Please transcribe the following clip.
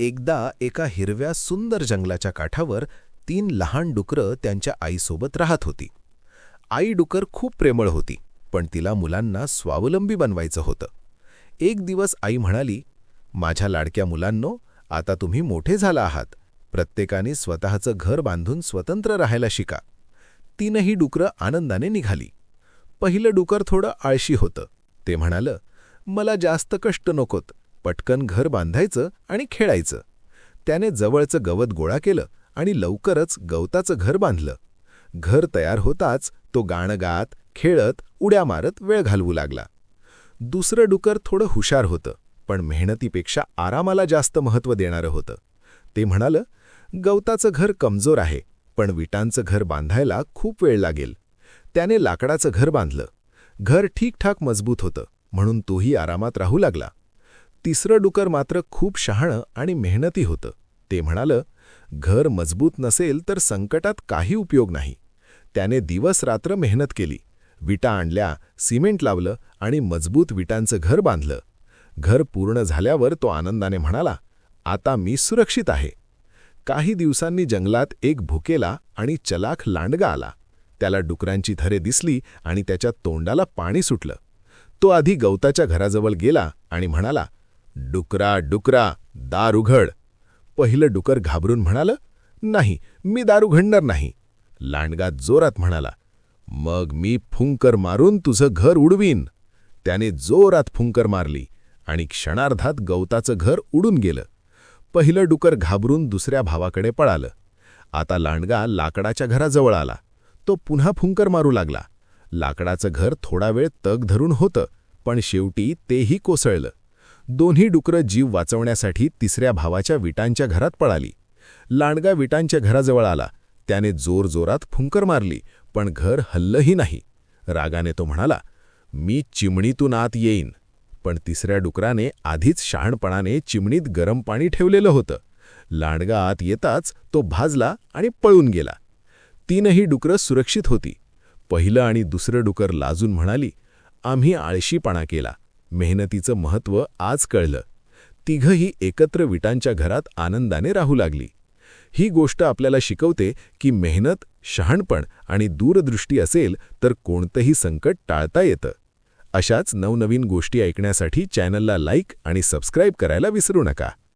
एकदा एका हिरव्या सुंदर जंगलाच्या काठावर तीन लहान डुकरं त्यांच्या आईसोबत राहत होती. आई डुकर खूप प्रेमळ होती पण तिला मुलांना स्वावलंबी बनवायचं होतं. एक दिवस आई म्हणाली माझ्या लाडक्या मुलांनो आता तुम्ही मोठे झाला आहात. प्रत्येकाने स्वतःचं घर बांधून स्वतंत्र राहायला शिका. तीनही डुकरं आनंदाने निघाली. पहिलं डुकर थोडं आळशी होतं. ते म्हणालं मला जास्त कष्ट नकोत. पटकन घर बांधायचं आणि खेळायचं. त्याने जवळचं गवत गोळा केलं आणि लवकरच गवताचं घर बांधलं. घर तयार होताच तो गाणं गात खेळत उड्या मारत वेळ घालवू लागला. दुसरं डुकर थोडं हुशार होतं पण मेहनतीपेक्षा आरामाला जास्त महत्त्व देणारं होतं. ते म्हणालं गवताचं घर कमजोर आहे पण विटांचं घर बांधायला खूप वेळ लागेल. त्याने लाकडाचं घर बांधलं. घर ठीकठाक मजबूत होतं म्हणून तोही आरामात राहू लागला. तिसरं डुकर मात्र खूप शहाणं आणि मेहनती होतं. ते म्हणालं घर मजबूत नसेल तर संकटात काही उपयोग नाही. त्याने दिवस रात्र मेहनत केली. विटा आणल्या सिमेंट लावलं आणि मजबूत विटांचं घर बांधलं. घर पूर्ण झाल्यावर तो आनंदाने म्हणाला आता मी सुरक्षित आहे. काही दिवसांनी जंगलात एक भुकेला आणि चलाख लांडगा आला. त्याला डुकरांची थरे दिसली आणि त्याच्या तोंडाला पाणी सुटलं. तो आधी गवताच्या घराजवळ गेला आणि म्हणाला डुकरा डुकरा दार उघड पहिलं डुकर घाबरून म्हणालं नाही मी दार उघडणार नाही. लांडगा जोरात म्हणाला मग मी फुंकर मारून तुझं घर उडवीन. त्याने जोरात फुंकर मारली आणि क्षणार्धात गवताचं घर उडून गेलं. पहिलं डुकर घाबरून दुसऱ्या भावाकडे पळालं. आता लांडगा लाकडाच्या घराजवळ आला. तो पुन्हा फुंकर मारू लागला. लाकडाचं घर थोडा वेळ तग धरून होतं पण शेवटी तेही कोसळलं. दोन्ही डुकरं जीव वाचवण्यासाठी तिसऱ्या भावाच्या विटांच्या घरात पळाली. लांडगा विटांच्या घराजवळ आला. त्याने जोरजोरात फुंकर मारली पण घर हल्लही नाही. रागाने तो म्हणाला मी चिमणीतून आत येईन. पण तिसऱ्या डुकराने आधीच शहाणपणाने चिमणीत गरम पाणी ठेवलेलं होतं. लांडगा आत येताच तो भाजला आणि पळून गेला. तीनही डुकरं सुरक्षित होती. पहिलं आणि दुसरं डुकर लाजून म्हणाली आम्ही आळशीपणा केला. मेहनतीचं महत्त्व आज कळलं. तिघंही एकत्र विटांच्या घरात आनंदाने राहू लागली. ही गोष्ट आपल्याला शिकवते की मेहनत शहाणपण आणि दूरदृष्टी असेल तर कोणतंही संकट टाळता येतं. अशाच नवनवीन गोष्टी ऐकण्यासाठी चॅनलला लाईक आणि सबस्क्राईब करायला विसरू नका.